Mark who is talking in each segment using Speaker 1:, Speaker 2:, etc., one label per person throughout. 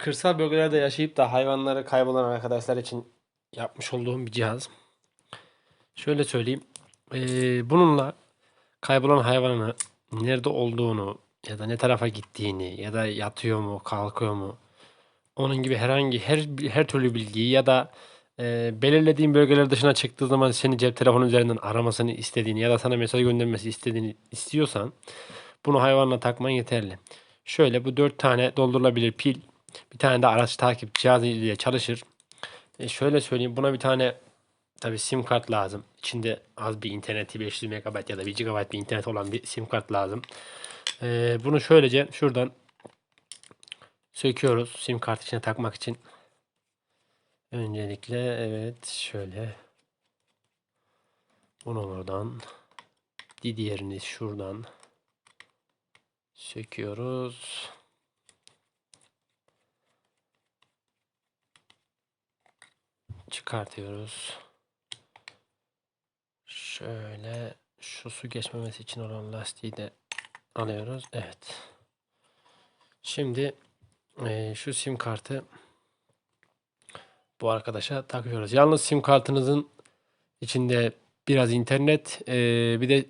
Speaker 1: Kırsal bölgelerde yaşayıp da hayvanları kaybolan arkadaşlar için yapmış olduğum bir cihaz. Şöyle söyleyeyim. Ee, bununla kaybolan hayvanı nerede olduğunu ya da ne tarafa gittiğini ya da yatıyor mu, kalkıyor mu onun gibi herhangi her her türlü bilgiyi ya da e, belirlediğin bölgeler dışına çıktığı zaman seni cep telefonu üzerinden aramasını istediğini ya da sana mesaj göndermesi istediğini istiyorsan bunu hayvanla takman yeterli. Şöyle bu dört tane doldurulabilir pil, bir tane de araç takip cihazı ile çalışır. E şöyle söyleyeyim buna bir tane tabi sim kart lazım. İçinde az bir interneti 500 MB ya da 1 GB bir internet olan bir sim kart lazım. E, bunu şöylece şuradan söküyoruz sim kart içine takmak için. Öncelikle evet şöyle bunu oradan diğerini şuradan söküyoruz. Çıkartıyoruz. Şöyle şu su geçmemesi için olan lastiği de alıyoruz. Evet. Şimdi eee, şu sim kartı bu arkadaşa takıyoruz. Yalnız sim kartınızın içinde biraz internet eee, bir de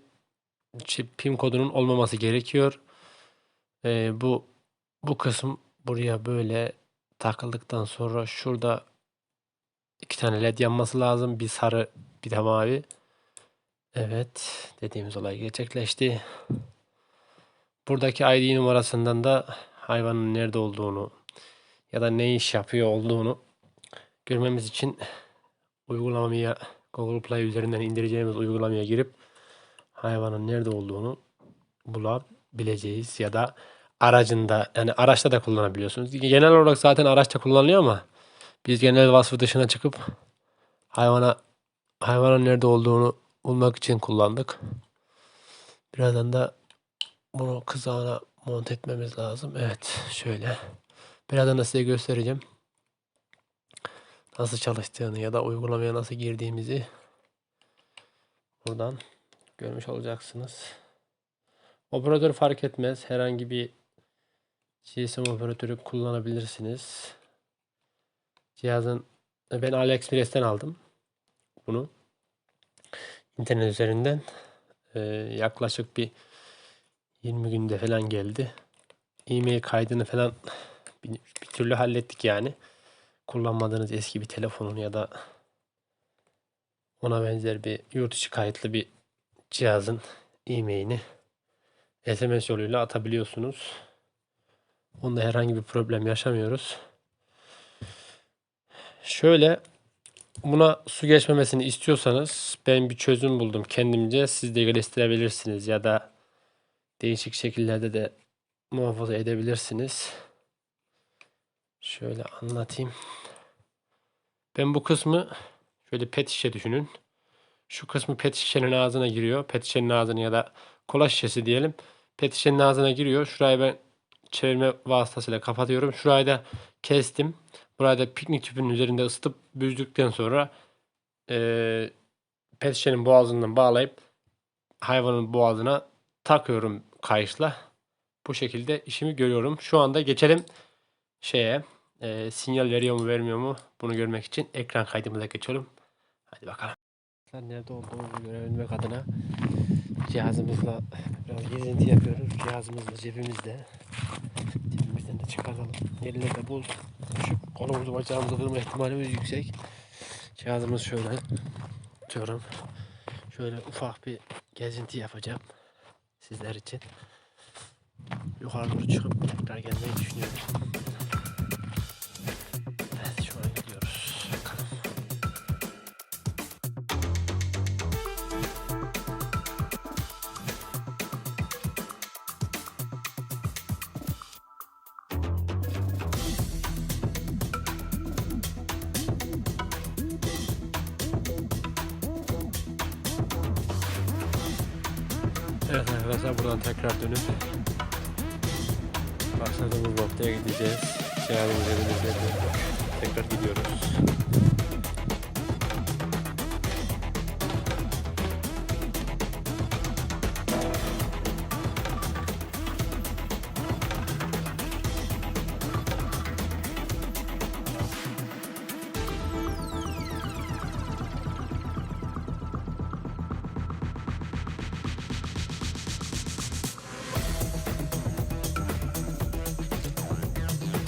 Speaker 1: çip pin kodunun olmaması gerekiyor. Eee, bu bu kısım buraya böyle takıldıktan sonra şurada iki tane led yanması lazım. Bir sarı bir de mavi. Evet dediğimiz olay gerçekleşti. Buradaki ID numarasından da hayvanın nerede olduğunu ya da ne iş yapıyor olduğunu görmemiz için uygulamaya Google Play üzerinden indireceğimiz uygulamaya girip hayvanın nerede olduğunu bulabileceğiz ya da aracında yani araçta da kullanabiliyorsunuz. Genel olarak zaten araçta kullanılıyor ama biz genel vasfı dışına çıkıp hayvana hayvanın nerede olduğunu bulmak için kullandık. Birazdan da bunu kızağına monte etmemiz lazım. Evet şöyle. Birazdan da size göstereceğim. Nasıl çalıştığını ya da uygulamaya nasıl girdiğimizi buradan görmüş olacaksınız. Operatör fark etmez. Herhangi bir GSM operatörü kullanabilirsiniz. Cihazın ben AliExpress'ten aldım bunu. İnternet üzerinden Ee, yaklaşık bir 20 günde falan geldi. E-mail kaydını falan bir, bir türlü hallettik yani. Kullanmadığınız eski bir telefonun ya da ona benzer bir yurt içi kayıtlı bir cihazın e-mailini SMS yoluyla atabiliyorsunuz. Onda herhangi bir problem yaşamıyoruz. Şöyle buna su geçmemesini istiyorsanız ben bir çözüm buldum kendimce. Siz de geliştirebilirsiniz ya da değişik şekillerde de muhafaza edebilirsiniz. Şöyle anlatayım. Ben bu kısmı şöyle pet şişe düşünün. Şu kısmı pet şişenin ağzına giriyor. Pet şişenin ağzına ya da kola şişesi diyelim. Pet şişenin ağzına giriyor. Şurayı ben çevirme vasıtasıyla kapatıyorum. Şurayı da kestim. Burayı da piknik tüpünün üzerinde ısıtıp büzdükten sonra eee pet şişenin boğazından bağlayıp hayvanın boğazına takıyorum kayışla. Bu şekilde işimi görüyorum. Şu anda geçelim şeye eee, sinyal veriyor mu vermiyor mu bunu görmek için ekran kaydımıza geçelim. Hadi bakalım. Nerede olduğumuzu görebilmek adına cihazımızla biraz gezinti yapıyoruz. Cihazımızla cebimizde. Cebimizden de çıkaralım. Yerlerde bul. Şu kolumuzu bacağımızı kırma ihtimalimiz yüksek. Cihazımız şöyle tutuyorum. Şöyle ufak bir gezinti yapacağım. Sizler için. Yukarı çıkıp tekrar gelmeyi düşünüyorum. Evet arkadaşlar buradan tekrar dönüp başladığımız noktaya gideceğiz. Şehrimiz evimizde tekrar gidiyoruz.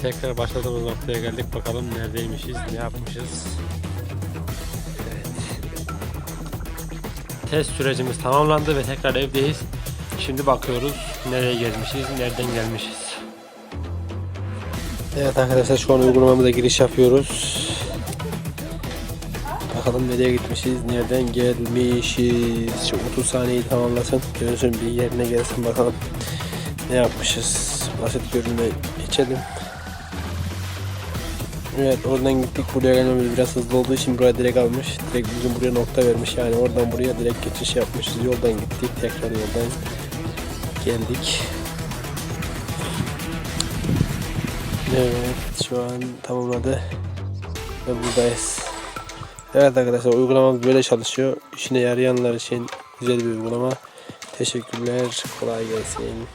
Speaker 1: Tekrar başladığımız noktaya geldik. Bakalım neredeymişiz, ne yapmışız. Evet. Test sürecimiz tamamlandı ve tekrar evdeyiz. Şimdi bakıyoruz nereye gelmişiz, nereden gelmişiz. Evet arkadaşlar şu an uygulamamıza giriş yapıyoruz. Bakalım nereye gitmişiz, nereden gelmişiz. Şu 30 saniyeyi tamamlasın. Dönsün bir yerine gelsin bakalım. Ne yapmışız? Basit görünme geçelim. Evet oradan gittik buraya gelmemiz biraz hızlı olduğu için buraya direkt almış. Direkt bizim buraya nokta vermiş yani oradan buraya direkt geçiş yapmışız. Yoldan gittik tekrar yoldan geldik. Evet şu an tamamladı ve buradayız. Evet arkadaşlar uygulamamız böyle çalışıyor. İşine yarayanlar için güzel bir uygulama. Teşekkürler. Kolay gelsin.